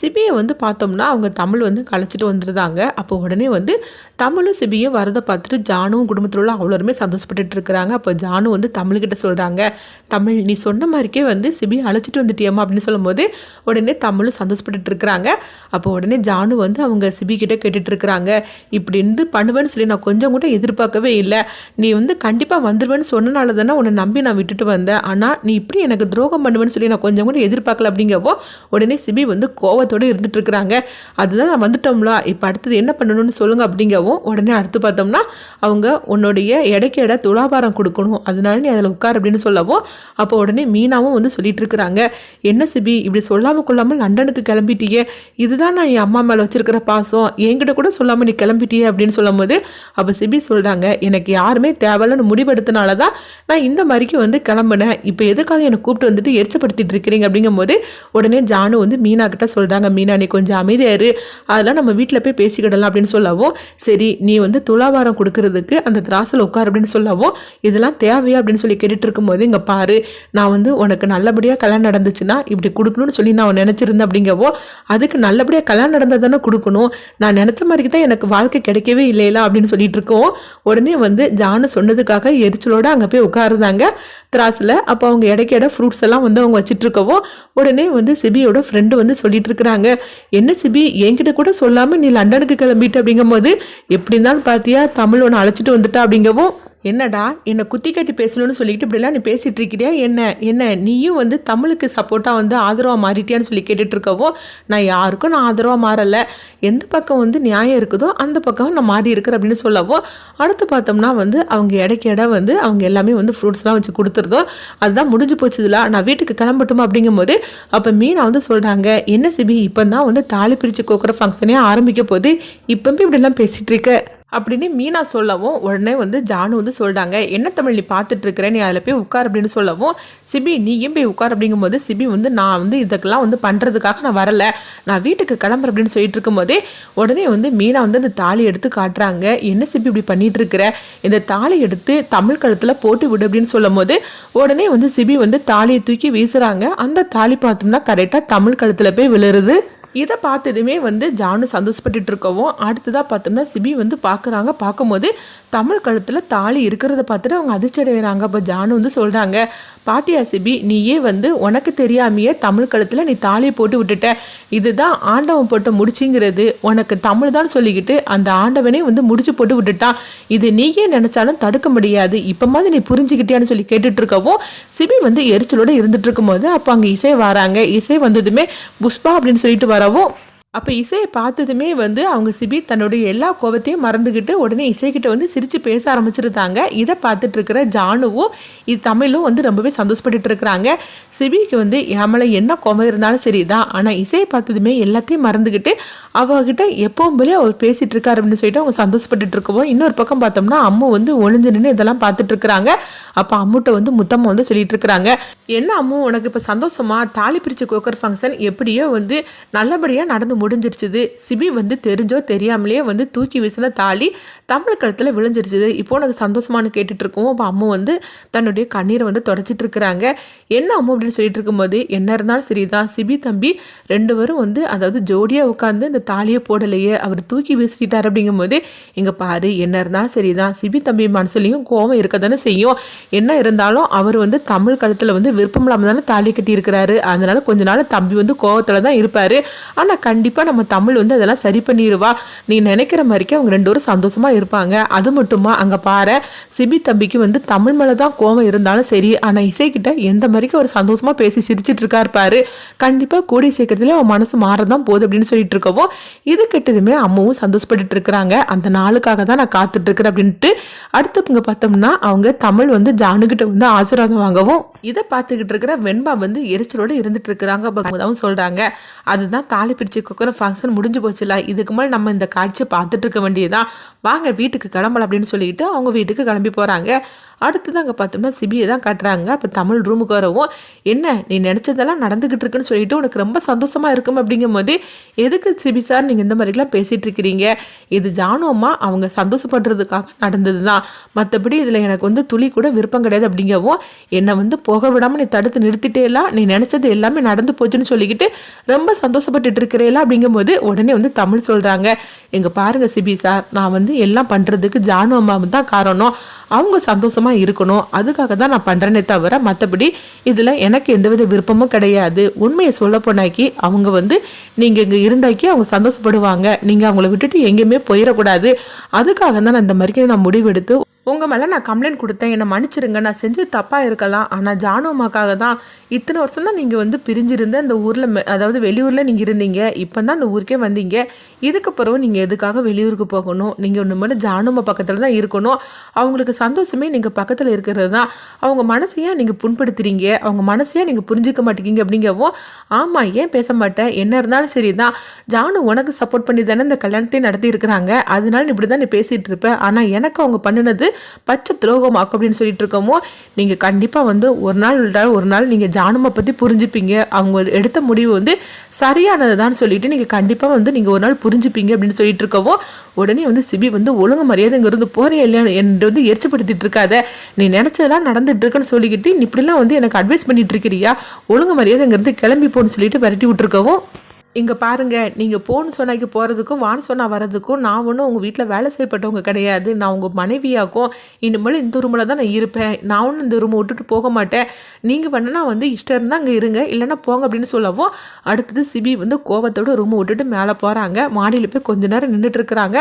சிபியை வந்து பார்த்தோம்னா அவங்க தமிழ் வந்து கழிச்சிட்டு வந்துருந்தாங்க. அப்போ உடனே வந்து தமிழும் சிபியும் வரதை பார்த்துட்டு ஜானுவும் குடும்பத்தில் உள்ள அவ்வளோருமே சந்தோஷப்பட்டுட்டு இருக்கிறாங்க. அப்போ ஜானு வந்து தமிழ்கிட்ட சொல்கிறாங்க தமிழ் நீ சொன்ன மாதிரிக்கே வந்து சிபியை அழைச்சிட்டு வந்துட்டியம்மா அப்படின்னு சொல்லும்போது உடனே தமிழும் சந்தோஷப்பட்டுட்டு இருக்கிறாங்க. அப்போ உடனே ஜானு வந்து அவங்க சிபி கிட்ட கேட்டுட்டு இருக்கிறாங்க இப்படி இருந்து பண்ணுவேன்னு சொல்லி நான் கொஞ்சம் கூட எதிர்பார்க்கவே இல்லை. நீ வந்து கண்டிப்பாக வந்துடுவேன்னு சொன்னனால தானே உன்னை நம்பி நான் விட்டுட்டு வந்தேன். ஆனால் நீ இப்படி எனக்கு துரோகம் பண்ணுவேன்னு சொல்லி நான் கொஞ்சம் கூட எதிர்பார்க்கல அப்படிங்கப்போ உடனே சிபி வந்து கோவத்தோடு இருந்துட்டு இருக்கிறாங்க அதுதான் நான் வந்துட்டோம்ல இப்போ அடுத்தது என்ன பண்ணணும்னு சொல்லுங்க அப்படிங்கவும் உடனே அடுத்து பார்த்தோம்னா அவங்க உன்னுடைய எடைக்கு எடை துலாபாரம் கொடுக்கணும். அதனால நீ அதில் உட்கார் அப்படின்னு சொல்லவும் அப்போ உடனே மீனாவும் வந்து சொல்லிட்டு இருக்கிறாங்க என்ன சிபி இப்படி சொல்லாமல் கொள்ளாமல் லண்டனுக்கு கிளம்பிட்டியே? இதுதான் நான் என் அம்மா மேலே வச்சிருக்கிற பாசம். என்கிட்ட கூட சொல்லாமல் நீ கிளம்பிட்டியே அப்படின்னு சொல்லும்போது அப்போ சிபி சொல்கிறாங்க எனக்கு யாருமே தேவையில்லன்னு முடிவெடுத்தனால தான் நான் இந்த மாதிரிக்கு வந்து கிளம்புனேன். இப்போ எதுக்காக என்னை கூப்பிட்டு வந்துட்டு எரிச்சப்படுத்திட்டு இருக்கிறீங்க? அப்படிங்கும்போது உடனே ஜானு வந்து மீனா கிட்ட சொல்கிறாங்க மீனா நீ கொஞ்சம் அமைதியாரு அதெல்லாம் நம்ம வீட்டில் போய் பேசிக்கிடலாம் அப்படின்னு சொல்லவும் சரி நீ வந்து துலாவாரம் கொடுக்கறதுக்கு அந்த திராசில் உட்கார் அப்படின்னு சொல்லவும் இதெல்லாம் தேவையா அப்படின்னு சொல்லி கேட்டுட்டு இருக்கும்போது இங்கே பாரு நான் வந்து உனக்கு நல்லபடியாக கல்யாணம் நடந்துச்சுன்னா இப்படி கொடுக்கணும்னு சொல்லி நான் நினச்சிருந்தேன் அப்படிங்கவோ அதுக்கு நல்லபடியாக கல்யாணம் நடந்தால் தானே கொடுக்கணும். நான் நினச்ச மாதிரி தான் எனக்கு வாழ்க்கை கிடைக்கவே இல்லைல அப்படின்னு சொல்லிட்டு இருக்கோம் உடனே வந்து ஜானு சொன்னதுக்காக எரிச்சலோடு அங்கே போய் உட்காருந்தாங்க. திராஸில் அப்போ அவங்க இடைக்கு இட ஃப்ரூட்ஸ் எல்லாம் வந்து அவங்க வச்சுட்டு இருக்கவோ உடனே வந்து சிபியோட ஃப்ரெண்டு வந்து சொல்லிட்டு இருக்கிறாங்க என்ன சிபி என்கிட்ட கூட சொல்லாமல் நீ லண்டனுக்கு கிளம்பிட்டு அப்படிங்கும்போது எப்படி இருந்தாலும் பார்த்தியா தமிழ் ஒன்று அழைச்சிட்டு வந்துட்டா அப்படிங்கவும் என்னடா என்னை குத்தி கட்டி பேசணும்னு சொல்லிட்டு இப்படிலாம் நீ பேசிகிட்டு இருக்கிறியா? என்ன என்ன நீயும் வந்து தமிழுக்கு சப்போர்ட்டாக வந்து ஆதரவாக மாறிட்டியான்னு சொல்லி கேட்டுட்ருக்கவோ நான் யாருக்கும் நான் ஆதரவாக மாறலை. எந்த பக்கம் வந்து நியாயம் இருக்குதோ அந்த பக்கம் நான் மாறி இருக்கிறேன் அப்படின்னு சொல்லவோ அடுத்து பார்த்தோம்னா வந்து அவங்க இடைக்கு இட வந்து அவங்க எல்லாமே வந்து ஃப்ரூட்ஸ்லாம் வச்சு கொடுத்துருதோ அதுதான் முடிஞ்சு போச்சுதுல நான் வீட்டுக்கு கிளம்பட்டுமா அப்படிங்கும்போது அப்போ மீனா வந்து சொல்கிறாங்க என்ன சிபி இப்போ தான் வந்து தாலி பிரித்து கோக்குற ஃபங்க்ஷனே ஆரம்பிக்க போது இப்போ இப்படிலாம் பேசிகிட்டு இருக்க? அப்படின்னு மீனா சொல்லவும் உடனே வந்து ஜானு வந்து சொல்கிறாங்க என்ன தமிழ் நீ பார்த்துட்டு இருக்கிற நீ அதில் போய் உட்கார் அப்படின்னு சொல்லவும் சிபி நீயும் போய் உட்கார்? அப்படிங்கும்போது சிபி வந்து நான் வந்து இதுக்கெல்லாம் வந்து பண்ணுறதுக்காக நான் வரல. நான் வீட்டுக்கு கிளம்புறேன் அப்படின்னு சொல்லிட்டு இருக்கும்போதே உடனே வந்து மீனா வந்து அந்த தாலி எடுத்து காட்டுறாங்க என்ன சிபி இப்படி பண்ணிட்டு இருக்கிற இந்த தாலி எடுத்து தமிழ் கழுத்தில் போட்டு விடு அப்படின்னு சொல்லும் போது உடனே வந்து சிபி வந்து தாலியை தூக்கி வீசுறாங்க. அந்த தாலி பார்த்தோம்னா கரெக்டாக தமிழ் கழுத்தில் போய் விழுறது. இதை பார்த்ததுமே வந்து ஜானு சந்தோஷப்பட்டுட்டு இருக்கவும் அடுத்ததாக பார்த்தோம்னா சிபி வந்து பார்க்குறாங்க. பார்க்கும்போது தமிழ் கழுத்தில் தாலி இருக்கிறத பார்த்துட்டு அவங்க அதிர்ச்சி அடைகிறாங்க அப்போ ஜானு வந்து சொல்கிறாங்க பாத்தியா சிபி நீயே வந்து உனக்கு தெரியாமையே தமிழ் கழுத்தில் நீ தாலியை போட்டு விட்டுட்ட. இதுதான் ஆண்டவன் போட்ட முடிச்சுங்கிறது. உனக்கு தமிழ் தான் சொல்லிக்கிட்டு அந்த ஆண்டவனே வந்து முடிச்சு போட்டு விட்டுட்டான். இது நீயே நினச்சாலும் தடுக்க முடியாது. இப்போ மாதிரி நீ புரிஞ்சுக்கிட்டியான்னு சொல்லி கேட்டுட்டு இருக்கவும் சிபி வந்து எரிச்சலோட இருந்துட்டு இருக்கும்போது அப்போ அங்கே இசை வராங்க. இசை வந்ததுமே புஷ்பா அப்படின்னு சொல்லிட்டு வர வரவும் அப்போ இசையை பார்த்ததுமே வந்து அவங்க சிபி தன்னுடைய எல்லா கோபத்தையும் மறந்துக்கிட்டு உடனே இசைக்கிட்ட வந்து சிரித்து பேச ஆரம்பிச்சிருந்தாங்க. இதை பார்த்துட்டு இருக்கிற ஜானுவும் இது தமிழும் வந்து ரொம்பவே சந்தோஷப்பட்டு இருக்கிறாங்க. சிபிக்கு வந்து ஏமலை என்ன கோபம் இருந்தாலும் சரி தான் ஆனால் இசையை பார்த்ததுமே எல்லாத்தையும் மறந்துக்கிட்டு அவகிட்ட எப்பவும் போலே அவர் பேசிகிட்டு இருக்காரு அப்படின்னு சொல்லிட்டு அவங்க சந்தோஷப்பட்டுட்டு இருக்கவும் இன்னொரு பக்கம் பார்த்தோம்னா அம்மு வந்து ஒளிஞ்சு நின்று இதெல்லாம் பார்த்துட்டு இருக்கிறாங்க அப்போ அம்முட்ட வந்து முத்தம்மா வந்து சொல்லிட்டு இருக்கிறாங்க என்ன அம்மு உனக்கு இப்போ சந்தோஷமா? தாலி பிரிச்சு கோக்கர் ஃபங்க்ஷன் எப்படியோ வந்து நல்லபடியாக நடந்து முடிஞ்சிருச்சுது. சிபி வந்து தெரிஞ்சோ தெரியாமலேயே வந்து தூக்கி வீசின தாலி தமிழ் கழுத்தில் விழுந்துருச்சுது. இப்போ உனக்கு சந்தோஷமானு கேட்டுட்டு இருக்கோம் அப்போ அம்மு வந்து தன்னுடைய கண்ணீரை வந்து தொடச்சிட்டு இருக்கிறாங்க என்ன அம்மு அப்படின்னு சொல்லிட்டு இருக்கும்போது என்ன இருந்தாலும் சரிதான். சிபி தம்பி ரெண்டு பேரும் வந்து அதாவது ஜோடியாக உட்காந்து இந்த தாலியை போடலையே அவர் தூக்கி வீசிட்டார் அப்படிங்கும்போது இங்கே பாரு என்ன இருந்தாலும் சரிதான். சிபி தம்பி மனசுலையும் கோவம் இருக்க தானே செய்யும். என்ன இருந்தாலும் அவர் வந்து தமிழ் கழுத்தில் வந்து விருப்பம் இல்லாமல் தானே தாலி கட்டி இருக்கிறாரு அதனால கொஞ்ச நாள் தம்பி வந்து கோவத்தில் தான் இருப்பார். ஆனால் கண்டிப்பாக நம்ம தமிழ் வந்து அதெல்லாம் சரி பண்ணிடுவா நீ நினைக்கிற மாதிரிக்கே அவங்க ரெண்டு பேரும் சந்தோஷமாக இருப்பாங்க. அது மட்டுமா? அங்கே பாரு. சிபி தம்பிக்கு வந்து தமிழ் மேலே தான் கோவம் இருந்தாலும் சரி. ஆனால் இசைக்கிட்ட எந்த மாதிரிக்கு அவர் சந்தோஷமாக பேசி சிரிச்சிட்டு இருக்கா இருப்பாரு கண்டிப்பாக கூடிய சீக்கிரத்தில் அவன் மனசு மாறதான் போகுது அப்படின்னு சொல்லிட்டு இருக்கவும் இது கெட்டதுமே அம்மாவும் சந்தோஷப்பட்டுட்டு இருக்கிறாங்க அந்த நாளுக்காக தான் நான் காத்துட்டு இருக்கிறேன் அப்படின்ட்டு அடுத்து இங்கே பார்த்தோம்னா அவங்க தமிழ் வந்து ஜானுகிட்ட வந்து ஆசீர்வாதம் வாங்கவும் இதை பார்த்துக்கிட்டு இருக்கிற வெண்பா வந்து எரிச்சலோடு இருந்துட்டு இருக்கிறாங்க அப்போ சொல்கிறாங்க அதுதான் தாலி பிரிச்சு கொக்கிற ஃபங்க்ஷன் முடிஞ்சு போச்சுல இதுக்கு மேலே நம்ம இந்த காட்சியை பார்த்துட்டு இருக்க வேண்டியதான் வாங்க வீட்டுக்கு கிளம்பலாம் அப்படின்னு சொல்லிட்டு அவங்க வீட்டுக்கு கிளம்பி போகிறாங்க அடுத்தது அங்கே பார்த்தோம்னா சிபியை தான் காட்டுறாங்க. அப்போ தமிழ் ரூமுக்கு வரவும் என்ன நீ நினச்சதெல்லாம் நடந்துக்கிட்டு இருக்குன்னு சொல்லிட்டு உனக்கு ரொம்ப சந்தோஷமாக இருக்கும் அப்படிங்கும்போது எதுக்கு சிபி சார் நீங்கள் இந்த மாதிரிலாம் பேசிகிட்டு இருக்கிறீங்க? இது ஜானுவம்மா அவங்க சந்தோஷப்படுறதுக்காக நடந்தது தான் மற்றபடி இதில் எனக்கு வந்து துளி கூட விருப்பம் கிடையாது அப்படிங்கவும் என்னை வந்து போக விடாமல் நீ தடுத்து நிறுத்திட்டேலாம் நீ நினச்சது எல்லாமே நடந்து போச்சுன்னு சொல்லிக்கிட்டு ரொம்ப சந்தோஷப்பட்டுட்டு இருக்கிறேல? அப்படிங்கும்போது உடனே வந்து தமிழ் சொல்கிறாங்க எங்கள் பாருங்கள் சிபி சார் நான் வந்து எல்லாம் பண்ணுறதுக்கு ஜானு அம்மாவும் தான் காரணம். அவங்க சந்தோஷமாக இருக்கணும். அதுக்காக தான் நான் பண்ணுறேனே தவிர மற்றபடி இதில் எனக்கு எந்தவித விருப்பமும் கிடையாது. உண்மையை சொல்ல போனாக்கி அவங்க வந்து நீங்கள் இங்கே இருந்தாக்கி அவங்க சந்தோஷப்படுவாங்க. நீங்கள் அவங்கள விட்டுட்டு எங்கேயுமே போயிடக்கூடாது. அதுக்காக தான் நான் இந்த மாதிரி நான் முடிவெடுத்து உங்கள் மேலே நான் கம்ப்ளைண்ட் கொடுத்தேன். என்னை மன்னிச்சிருங்க. நான் செஞ்சு தப்பாக இருக்கலாம். ஆனால் ஜானு அம்மாக்காக தான் இத்தனை வருஷம் தான் நீங்கள் வந்து பிரிஞ்சிருந்த அந்த ஊரில் அதாவது வெளியூரில் நீங்கள் இருந்தீங்க. இப்போ தான் அந்த ஊருக்கே வந்தீங்க. இதுக்கு பிறகு நீங்கள் எதுக்காக வெளியூருக்கு போகணும்? நீங்கள் ஒன்று மேலே ஜானுமா பக்கத்தில் தான் இருக்கணும். அவங்களுக்கு சந்தோஷமே நீங்கள் பக்கத்தில் இருக்கிறது தான். அவங்க மனசையாக நீங்கள் புண்படுத்துறீங்க. அவங்க மனசையாக நீங்கள் புரிஞ்சிக்க மாட்டேங்கிங்க அப்படிங்கவும் ஆமாம் ஏன் பேச மாட்டேன்? என்ன இருந்தாலும் சரி தான். ஜானு உனக்கு சப்போர்ட் பண்ணி தானே இந்த கல்யாணத்தையும் நடத்தி இருக்கிறாங்க அதனால இப்படி தான் நீ பேசிகிட்டு இருப்பேன் ஆனால் எனக்கு அவங்க பண்ணினது பச்சை துரோகமாக்கும் அப்படின்னு சொல்லிட்டு இருக்கோமோ நீங்கள் கண்டிப்பாக வந்து ஒரு நாள் ஒரு நாள் நீங்கள் ஜானுமை பற்றி புரிஞ்சுப்பீங்க. அவங்க எடுத்த முடிவு வந்து சரியானது தான் சொல்லிட்டு நீங்கள் கண்டிப்பாக வந்து நீங்கள் ஒரு நாள் புரிஞ்சுப்பீங்க அப்படின்னு சொல்லிட்டு இருக்கவோ உடனே வந்து சிபி வந்து ஒழுங்கு மரியாதை இருந்து போகிறே இல்லையா என்று வந்து எரிச்சப்படுத்திட்டு இருக்காத. நீ நினச்சதெல்லாம் நடந்துட்டு இருக்குன்னு சொல்லிக்கிட்டு இப்படிலாம் வந்து எனக்கு அட்வைஸ் பண்ணிட்டு இருக்கிறியா? ஒழுங்கு மரியாதைங்கிறது கிளம்பி போன்னு சொல்லிட்டு விரட்டி விட்டுருக்கவும் இங்கே பாருங்கள் நீங்கள் போன்னு சொன்னாக்கி போகிறதுக்கும் வான்னு சொன்னால் வர்றதுக்கும் நான் ஒன்றும் உங்கள் வீட்டில் வேலை செய்யப்பட்டவங்க கிடையாது. நான் உங்கள் மனைவியாக்கும் இனிமேல் இந்த ரூமில் தான் நான் இருப்பேன். நான் ஒன்றும் இந்த ரூமை விட்டுட்டு போக மாட்டேன். நீங்கள் வேணுன்னா வந்து இஷ்டம் இருந்தால் அங்கே இருங்க. இல்லைன்னா போங்க அப்படின்னு சொல்லவும் அடுத்தது சிபி வந்து கோவத்தோட ரூமை விட்டுட்டு மேலே போகிறாங்க மாடியில் போய் கொஞ்ச நேரம் நின்றுட்டு இருக்கிறாங்க.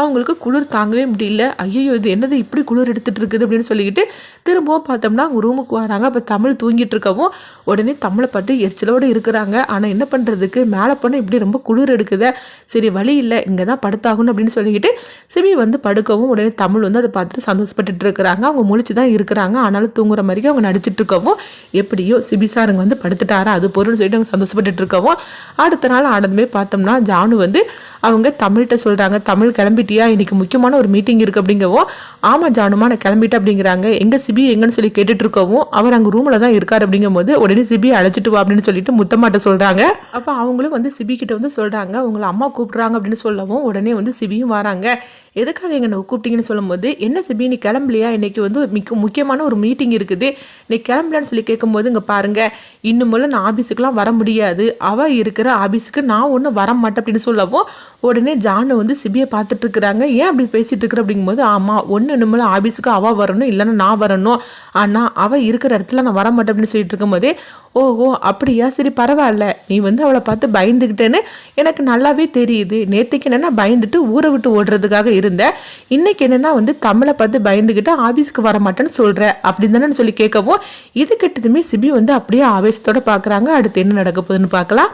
அவங்களுக்கு குளிர் தாங்கவே முடியல. ஐயோ இது என்னது இப்படி குளிர் எடுத்துகிட்டு இருக்குது அப்படின்னு சொல்லிக்கிட்டு திரும்பவும் பார்த்தோம்னா அவங்க ரூமுக்கு வராங்க. அப்போ தமிழ் தூங்கிட்டு இருக்கவும் உடனே தமிழை பட்டு எரிச்சலோடு இருக்கிறாங்க. ஆனால் என்ன பண்ணுறதுக்கு மேலே மேலே இப்படி ரொம்ப குளிர் எடுக்குதே? சரி வழி இல்லை இங்கே தான் படுத்தாகணும் அப்படின்னு சொல்லிக்கிட்டு சிபி வந்து படுக்கவும் உடனே தமிழ் வந்து அதை பார்த்துட்டு சந்தோஷப்பட்டுட்டு இருக்கிறாங்க. அவங்க முழிச்சு தான் இருக்கிறாங்க. ஆனாலும் தூங்குற மாதிரிக்கு அவங்க நடிச்சிட்டு இருக்கவும் எப்படியோ சிபி சாருங்க வந்து படுத்துட்டாரா? அது பொருள்னு சொல்லிட்டு அவங்க சந்தோஷப்பட்டுட்டு இருக்கவும் அடுத்த நாள் ஆனதுமே பார்த்தோம்னா ஜானு வந்து அவங்க தமிழ்கிட்ட சொல்கிறாங்க தமிழ் கிளம்பிட்டியா? இன்னைக்கு முக்கியமான ஒரு மீட்டிங் இருக்குது அப்படிங்கவும் ஆமாம் ஜானுமா நான் கிளம்பிட்டேன் அப்படிங்கிறாங்க. எங்கே சிபி எங்கன்னு சொல்லி கேட்டுட்டு இருக்கவும் அவர் அங்கே ரூமில் தான் இருக்கார் அப்படிங்கும் போது உடனே சிபி அழைச்சிட்டு வா அப்படின்னு சொல்லிட்டு முத்தமாட்ட சொல்கிறாங்க அப்போ அவங்களும் வந்து வந்து சிபிக்கிட்ட வந்து சொல்கிறாங்க உங்களை அம்மா கூப்பிட்றாங்க அப்படின்னு சொல்லவும் உடனே வந்து சிபியும் வராங்க. எதுக்காக எங்களை கூப்பிட்டீங்கன்னு சொல்லும்போது என்ன சிபி நீ கிளம்பலையா? இன்னைக்கு வந்து மிக்க முக்கியமான ஒரு மீட்டிங் இருக்குது. நீ கிளம்பலன்னு சொல்லி கேட்கும்போது இங்கே பாருங்கள் இன்னும் நான் ஆஃபீஸுக்கெலாம் வர முடியாது. அவள் இருக்கிற ஆஃபீஸுக்கு நான் ஒன்றும் வர மாட்டேன் அப்படின்னு சொல்லவும் உடனே ஜானு வந்து சிபியை பார்த்துட்டு இருக்கிறாங்க. ஏன் அப்படி பேசிகிட்டு இருக்கிற? அப்படிங்கும்போது ஆமாம் ஒன்று இன்னும் ஆஃபீஸுக்கு அவள் வரணும் இல்லைன்னா நான் வரணும். ஆனால் அவள் இருக்கிற இடத்துல நான் வர மாட்டேன் அப்படின்னு சொல்லிட்டு இருக்கும்போதே ஓஹோ அப்படியா? சரி பரவாயில்ல. நீ வந்து அவளை பார்த்து பயந்துக்கிட்டேன்னு எனக்கு நல்லாவே தெரியுது. நேற்றுக்கு என்னென்னா பயந்துட்டு ஊரை விட்டு ஓடுறதுக்காக இருந்தேன். இன்னைக்கு என்னென்னா வந்து தமிழை பார்த்து பயந்துக்கிட்டு ஆஃபீஸுக்கு வர மாட்டேன்னு சொல்கிறேன் அப்படின்னு தானே சொல்லி கேட்கவும் இது கிட்டதுமே சிபி வந்து அப்படியே ஆவேசத்தோட பார்க்குறாங்க. அடுத்து என்ன நடக்க போகுதுன்னு பார்க்கலாம்.